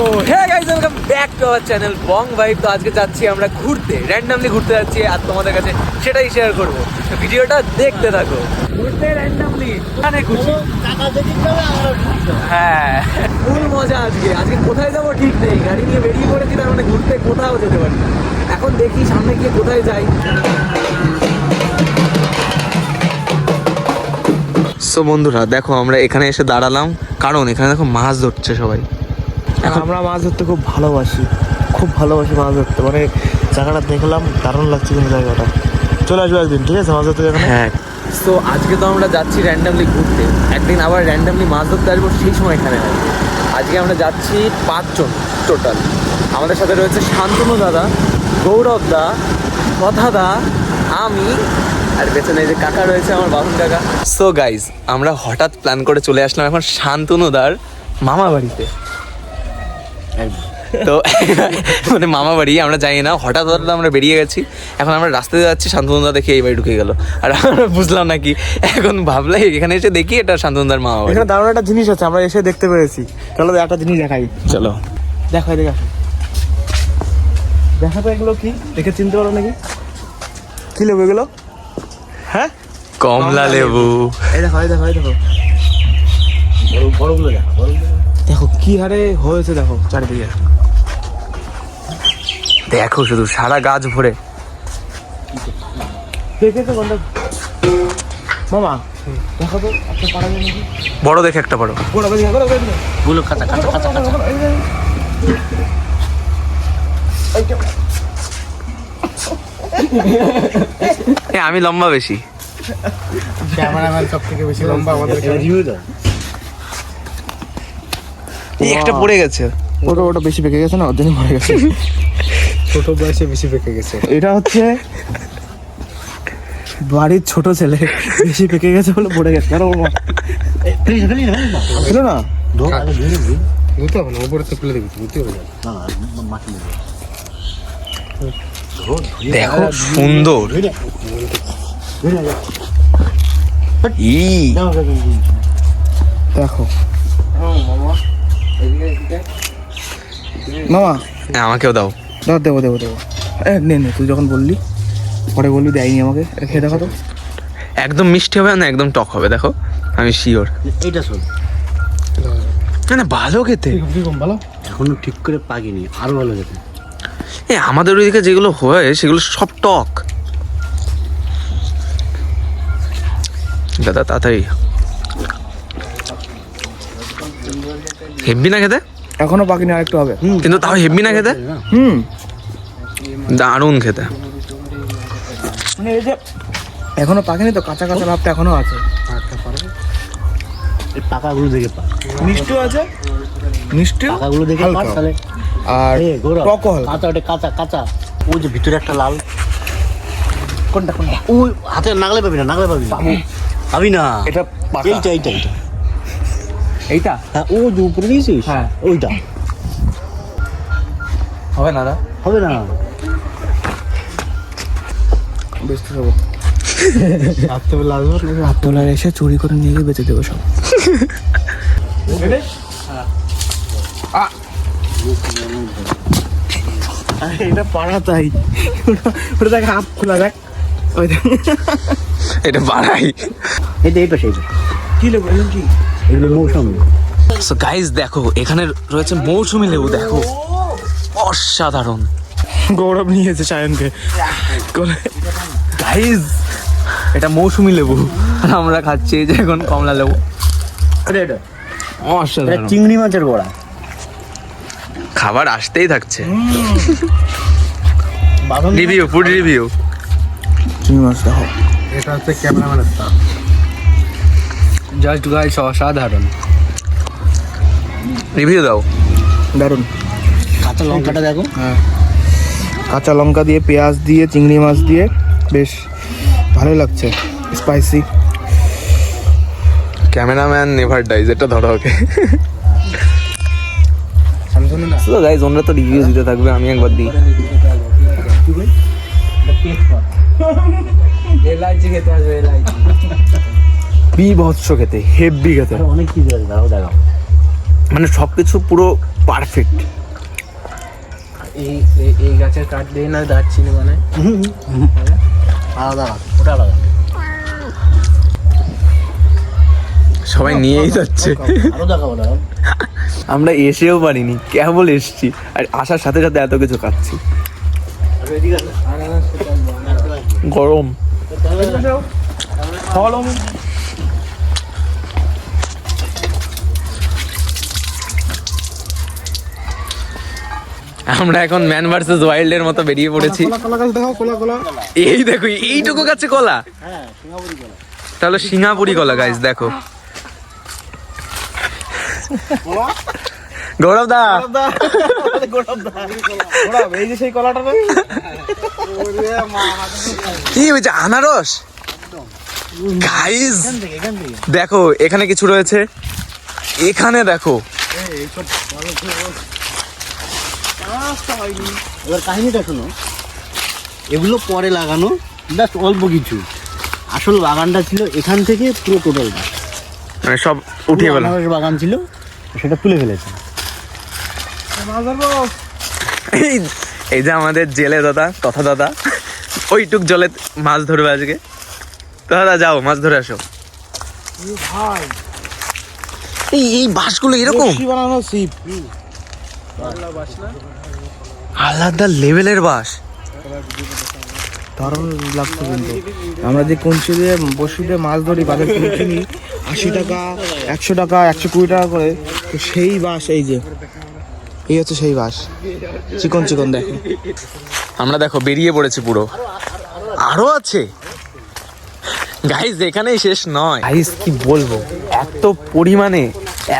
তো hey guys welcome back to our channel Bong Vibe তো আজকে যাচ্ছি আমরা ঘুরতে র্যান্ডমলি ঘুরতে যাচ্ছি আর তোমাদের কাছে সেটাই শেয়ার করব। ভিডিওটা দেখতে থাকো। ঘুরতে র্যান্ডমলি মানে খুশি হ্যাঁ। ফুল মজা আজকে। আজকে কোথায় যাব ঠিক নেই। গাড়ি নিয়ে বেরিয়ে পড়েছি তার মানে ঘুরতে কোথাও যেতে পারি। এখন দেখি সামনে গিয়ে কোথায় যাই। সো বন্ধুরা দেখো আমরা এখানে এসে দাঁড়ালাম। কারণ এখানে দেখো মাছ ধরছে সবাই। আমরা মাছ ধরতে খুব ভালোবাসি। খুব ভালোবাসি মাছ ধরতে। মানে জায়গাটা দেখলাম দারুণ লাগছে কিন্তু জায়গাটা। চলে আসব একদিন ঠিক আছে? মাছ ধরতে হ্যাঁ। তো আজকে তো আমরা যাচ্ছি র্যান্ডামলি ঘুরতে। একদিন আবার র্যান্ডামলি মাছ ধরতে আসব সেই সময় এখানে আসব। আজকে আমরা যাচ্ছি পাঁচজন টোটাল আমাদের সাথে রয়েছে শান্তনু দাদা গৌরব দা কথা দা আমি আর পেছনে যে কাকা রয়েছে আমার বাবুন কাকা। সো গাইজ আমরা হঠাৎ প্ল্যান করে চলে আসলাম এখন শান্তনু দার মামা বাড়িতে তো মানে মামা বাড়ি আমরা যাই না হঠাৎ হঠাৎ আমরা বেরিয়ে গেছি। এখন আমরা রাস্তাতে যাচ্ছি শান্তনুদা দেখে এই বাড়ি ঢুকে গেল। আর আমরা বুঝলাম নাকি এখন ভাবলাই এখানে এসে দেখি এটা শান্তনুদার মামা বাড়ি। এখানে দারুণ একটা জিনিস আছে আমরা এসে দেখতে পেরেছি। চলো একটা জিনিস দেখাই। চলো। দেখো আসো। দেখা তো এগুলো কি? দেখে চিনতে পারো নাকি? কি লেবু এগুলো? হ্যাঁ? কমলা লেবু। এই দেখো এই দেখো এই দেখো বড়গুলো দেখো। দেখো কি হারে হয়েছে দেখো চারিদিকে। দেখো শুধু সারা গাছ ভরে। মামা দেখো তো একটা পাড়া বড় দেখে একটা বড়। বড় বেশি দেখো দেখো গুলো কাঁচা কাঁচা কাঁচা কাঁচা আমি লম্বা বেশি। ক্যামেরাম্যান সব থেকে বেশি লম্বা আমাদের এই একটা পড়ে গেছে। ওটা ওটা বেশি পেকে গেছে না? ওর জন্য মরে গেছে। ছোট বয়সে বেশি পেকে গেছে। এটা হচ্ছে বাড়ির ছোট ছেলে। বেশি পেকে গেছে বলে পড়ে গেছে। না ছিল না ধো আগে ধুয়ে নিবি বুঝতে হবে না? উপরে তো দিবি হবে না না মাটি দেখো। সুন্দর। দেখো। মামা। আমাকেও দাও। দাও দেবো দেবো দেবো। এ নে নে তুই যখন বললি পরে বলবি দেয়নি আমাকে। খেয়ে দেখো তো। একদম মিষ্টি হবে না একদম টক হবে দেখো। আমি শিওর এইটা শোন। না ভালো খেতে। ভালো? এখনও ঠিক করে পাকিনি আরও ভালো খেতে। এ আমাদের ওইদিকে যেগুলো হয় সেগুলো সব টক। দাদা তাড়াতাড়ি। হেব্বি না খেতে? এখনও পাকিনি আরেকটু হবে। কিন্তু তাও হেব্বি না খেতে? হুম। দারুণ খেতে। মানে এই যে এখনও পাকেনি তো কাঁচা কাঁচা ভাবটা এখনও আছে। এই পাকাগুলো দেখে পা। মিষ্টিও আছে? মিষ্টিও পাকাগুলো দেখে পা। তাহলে। আর কাঁচা ওটা কাঁচা কাঁচা। ওই যে ভিতরে একটা লাল। কোনটা কোনটা? ওই হাতে নাগলে পাবি না নাগলে পাবি না। পাবি না। এটা পাকা। এইটা এইটা এইটা। এইটা? হ্যাঁ ও যে উপরে দিয়েছিস হ্যাঁ। ওইটা। হবে না হবে না। বেশ তো রাত্রেবেলা আসব। রাত্রেবেলা এসে চুরি করে নিয়ে গিয়ে বেঁচে দেবো সব। এটা পাড়া তাই। ওটা- দেখ হাত খোলা দেখ। এটা বাড়াই এইটা এই পাশে কি লেবু কি? এগুলো মৌসুমি। সো গাইজ দেখো এখানে রয়েছে মৌসুমি লেবু দেখো। অসাধারণ। গৌরব নিয়েছে সায়নকে গাইজ এটা মৌসুমি লেবু। আর আমরা খাচ্ছি এই যে এখন কমলা লেবু। এটা অসাধারণ। চিংড়ি মাছের বড়া। খাবার আসতেই থাকছে। রিভিউ ফুড রিভিউ চিংড়ি মাছ দেখো। এটা হচ্ছে ক্যামেরাম্যানের স্টাফ। জাস্ট গাইস অসাধারণ। রিভিউ দাও। দারুণ কাঁচা লঙ্কাটা দেখো। হ্যাঁ। কাঁচা লঙ্কা দিয়ে পেঁয়াজ দিয়ে চিংড়ি মাছ দিয়ে বেশ ভালোই লাগছে স্পাইসি ক্যামেরাম্যান নেভার ডাইজ এটা ধরো ওকে। তো গাইজ ওনারা তো রিভিউ দিতে থাকবে আমি একবার দিই। বিভৎস খেতে হেভি খেতে। অনেক কিছু আছে দেখো দেখো মানে সবকিছু পুরো পারফেক্ট এই এই- এই গাছের কাঠ দিয়ে না দারচিনি মানে আলাদা। ওটা আলাদা। সবাই নিয়েই যাচ্ছে। আরও দেখাবো না আমরা এসেও পারিনি কেবল এসছি। আর আসার সাথে সাথে এত কিছু খাচ্ছি। গরম। আমরা এখন ম্যান ভার্সেস ওয়াইল্ড এর মতো বেরিয়ে পড়েছি। এই দেখো এইটুকু গাছে কলা? তাহলে সিঙ্গাপুরি কলা গাইস দেখো। গৌরব দা। যে কি হয়েছে? আনারস? গাইস দেখো এখানে কিছু রয়েছে। এখানে দেখো। এবার কাহিনীটা শোনো। এগুলো পরে লাগানো জাস্ট অল্প কিছু। আসল বাগানটা ছিল এখান থেকে পুরো টোটাল মানে সব উঠিয়ে গেল বাগান ছিল সেটা তুলে ফেলেছে। এই এই যে আমাদের জেলে দাদা তথা দাদা ওইটুক জলে মাছ ধরবে আজকে। তো দাদা যাও মাছ ধরে আসো। ভাই। এই এই বাঁশগুলো এরকম? বানানো আলাদা লেভেলের বাঁশ দারুণ লাগতো কিন্তু। আমরা যে কঞ্চি দিয়ে বসি দিয়ে মাছ ধরি বাজার কিনে কিনি আশি টাকা একশো টাকা একশো কুড়ি টাকা করে তো সেই বাস এই যে এই হচ্ছে সেই বাস। চিকন চিকন দেখো। আমরা দেখো বেরিয়ে পড়েছি পুরো। আরও আছে? গাইস এখানেই শেষ নয়। গাইস কি বলব? এত পরিমাণে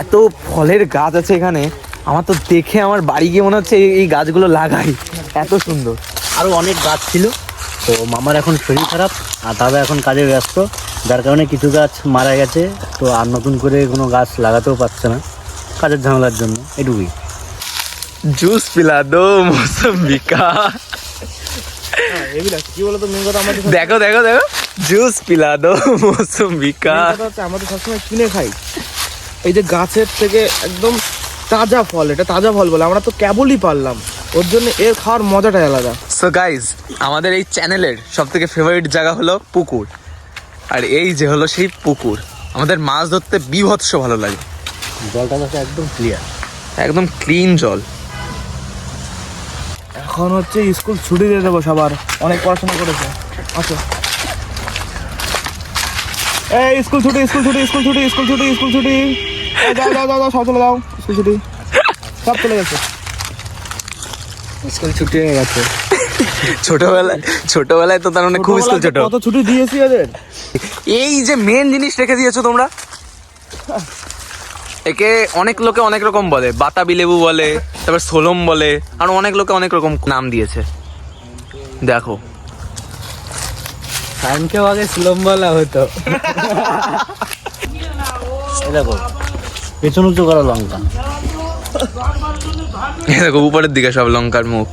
এত ফলের গাছ আছে এখানে। আমার তো দেখে আমার বাড়ি গিয়ে মনে হচ্ছে এই- গাছগুলো লাগাই। এত সুন্দর। আরও অনেক গাছ ছিল। তো মামার এখন শরীর খারাপ আর দাদা এখন কাজে ব্যস্ত। যার কারণে কিছু গাছ মারা গেছে। তো আর নতুন করে কোনো গাছ লাগাতেও পারছে না। কাজের ঝামেলার জন্য এটুকুই। জুস পিলা দো মৌসম্বিকা এগুলো কি বলতো মেন কথা আমাদের দেখো দেখো দেখো। জুস পিলা দো মৌসম্বি কা হচ্ছে আমাদের সবসময় কিনে খাই। এই যে গাছের থেকে একদম তাজা ফল এটা তাজা ফল বলে। আমরা তো কেবলই পারলাম। ওর জন্য এর খাওয়ার মজাটাই আলাদা। সো গাইজ আমাদের এই চ্যানেলের সব থেকে ফেভারিট জায়গা হলো পুকুর। আর এই যে হলো সেই পুকুর আমাদের মাছ ধরতে বিভৎস ভালো লাগে। জলটা যাচ্ছে একদম ক্লিয়ার একদম ক্লিন জল। এখন হচ্ছে স্কুল ছুটি দিয়ে দেবো সবার। অনেক পড়াশোনা করেছে। আসো। এই স্কুল ছুটি স্কুল ছুটি স্কুল ছুটি স্কুল ছুটি স্কুল ছুটি। যাও যাও যাও সব চলে যাও স্কুল ছুটি। সব চলে গেছে। স্কুল ছুটি হয়ে গেছে। ছোটবেলায় ছোটবেলায় তো তার মানে খুব স্কুল ছোট। কত ছুটি দিয়েছি ওদের? এই যে মেন জিনিস রেখে দিয়েছ তোমরা? একে অনেক লোকে অনেক রকম বলে বাতাবি লেবু বলে তারপর সোলম বলে আর অনেক লোকে অনেক রকম নাম দিয়েছে। দেখো। টাইমকেও আগে স্লোম বলা হতো। দেখো। পেছন উঁচু করা লঙ্কা। এই দেখো উপরের দিকে সব লঙ্কার মুখ।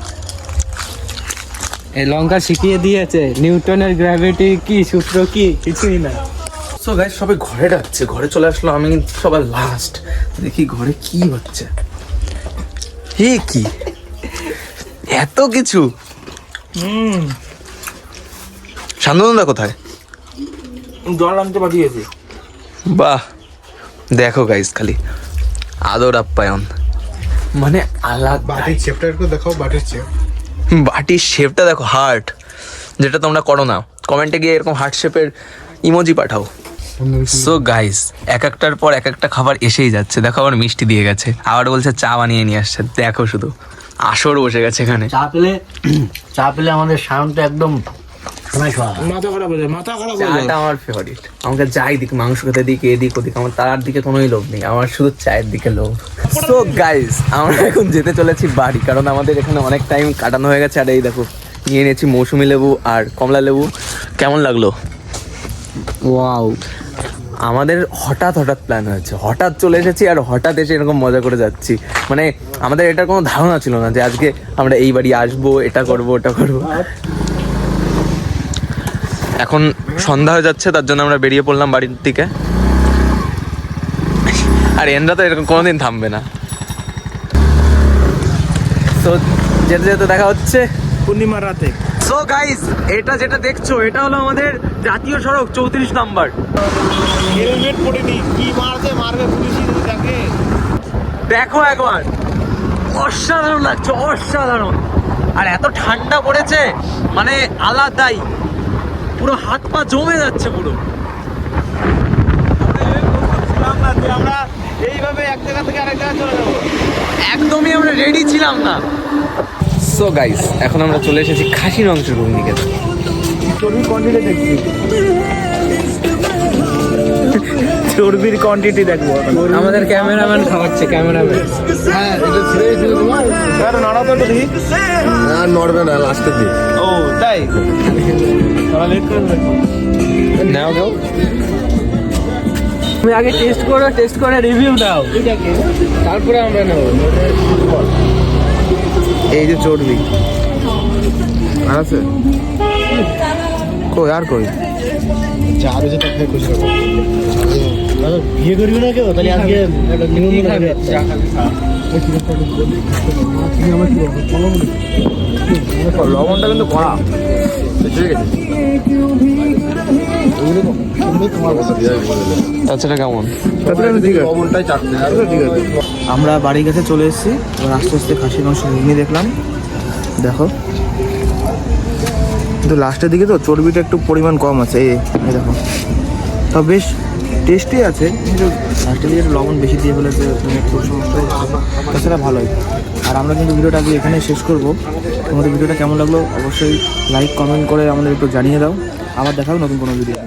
এই লঙ্কা শিখিয়ে দিয়েছে। নিউটনের গ্র্যাভিটি কি সূত্র কি? কিছুই না। সো গাইস সবাই ঘরে যাচ্ছে ঘরে চলে আসলো আমি সবার লাস্ট দেখি ঘরে কি হচ্ছে। হে কি? এত কিছু? হুম। শান্তনুদা কোথায়? জল আনতে পাঠিয়েছি। বাহ। দেখো গাইস খালি আদর আপ্যায়ন। মানে আলাদা বাটির চেপটা একটু দেখাও বাটির চেপ বাটির শেপটা দেখো হার্ট যেটা তোমরা করো না কমেন্টে গিয়ে এরকম হার্ট শেপের ইমোজি পাঠাও। সো গাইস এক একটার পর এক একটা খাবার এসেই যাচ্ছে। দেখো আবার মিষ্টি দিয়ে গেছে। আবার বলছে চা বানিয়ে নিয়ে আসছে। দেখো শুধু আসর বসে গেছে এখানে। চা পেলে চা পেলে আমাদের সায়নটা একদম মাথা খারাপ হয়ে যায় মাথা খারাপ হয়ে যায়। আমার ফেভারিট আমাকে যাই দিক মাংস খেতে দিক এদিক ওদিক আমার তার দিকে কোনোই লোভ নেই আমার শুধু চায়ের দিকে লোভ। সো গাইস আমরা এখন যেতে চলেছি বাড়ি কারণ আমাদের এখানে অনেক টাইম কাটানো হয়ে গেছে আর এই দেখো নিয়ে নিয়েছি মৌসুমি লেবু আর কমলা লেবু। কেমন লাগল? ওয়াও আমাদের হঠাৎ হঠাৎ প্ল্যান হয়েছে। হঠাৎ চলে এসেছি আর হঠাৎ এসে এরকম মজা করে যাচ্ছি। মানে আমাদের এটার কোনো ধারণা ছিল না যে আজকে আমরা এই বাড়ি আসব এটা করব ওটা করব। এখন সন্ধ্যা হয়ে যাচ্ছে তার জন্য আমরা বেরিয়ে পড়লাম বাড়ির দিকে। আর এনরা তো এরকম কোনোদিন থামবে না। তো যেতে যেতে দেখা হচ্ছে পূর্ণিমার রাতে। সো গাইস এটা যেটা দেখছ এটা হলো আমাদের জাতীয় সড়ক চৌত্রিশ নাম্বার। হেলমেট পরিনি কি মারছে মারবে যদি দেখে দেখো একবার। অসাধারণ লাগছে অসাধারণ। আর এত ঠান্ডা পড়েছে মানে আলাদাই। পুরো হাত পা জমে যাচ্ছে পুরো। আমরা এইভাবে এক জায়গা থেকে আরেক জায়গায় চলে যাব একদমই আমরা রেডি ছিলাম না। সো গাইস এখন আমরা চলে এসেছি খাসির ঘুগনি খেতে। চর্বির কোয়ান্টিটি দেখছি। চর্বির কোয়ান্টিটি দেখব আমাদের ক্যামেরাম্যান খাওয়াচ্ছে ক্যামেরাম্যান হ্যাঁ এটা ছেড়ে দিয়েছিল তোমার? নাড়া তো একটু না নড়বে না লাস্টের দিক। ও তাই? তাহলে লেট করবে নাও। দাও তুমি আগে টেস্ট করো টেস্ট করে রিভিউ দাও। তারপরে আমরা নেব। এই যে চর্বি। আর আছে? কই আর কই? চা রয়েছে তা খেয়ে খুশি বিয়ে করবি না কেউ? তাহলে আজকে একটা নিমন্ত্রণ আছে। লবণটা কিন্তু কড়া তাছাড়া কেমন? আমরা বাড়ির কাছে চলে এসেছি। এবার আস্তে আস্তে খাসির মাংস ঘুগনি দেখলাম। দেখো। কিন্তু লাস্টের দিকে তো চর্বিটা একটু পরিমাণ কম আছে। এই এই দেখো। তা বেশ টেস্টি আছে, কিন্তু লাস্টের দিকে লবণ বেশি দিয়ে ফেলেছে তুমি খুব সমস্যা হচ্ছে, তাছাড়া ভালোই। আর আমরা কিন্তু ভিডিওটা আজকে এখানে শেষ করব। তোমাদের ভিডিওটা কেমন লাগল অবশ্যই লাইক কমেন্ট করে আমাদের একটু জানিয়ে দাও। আবার দেখাও নতুন কোনো ভিডিও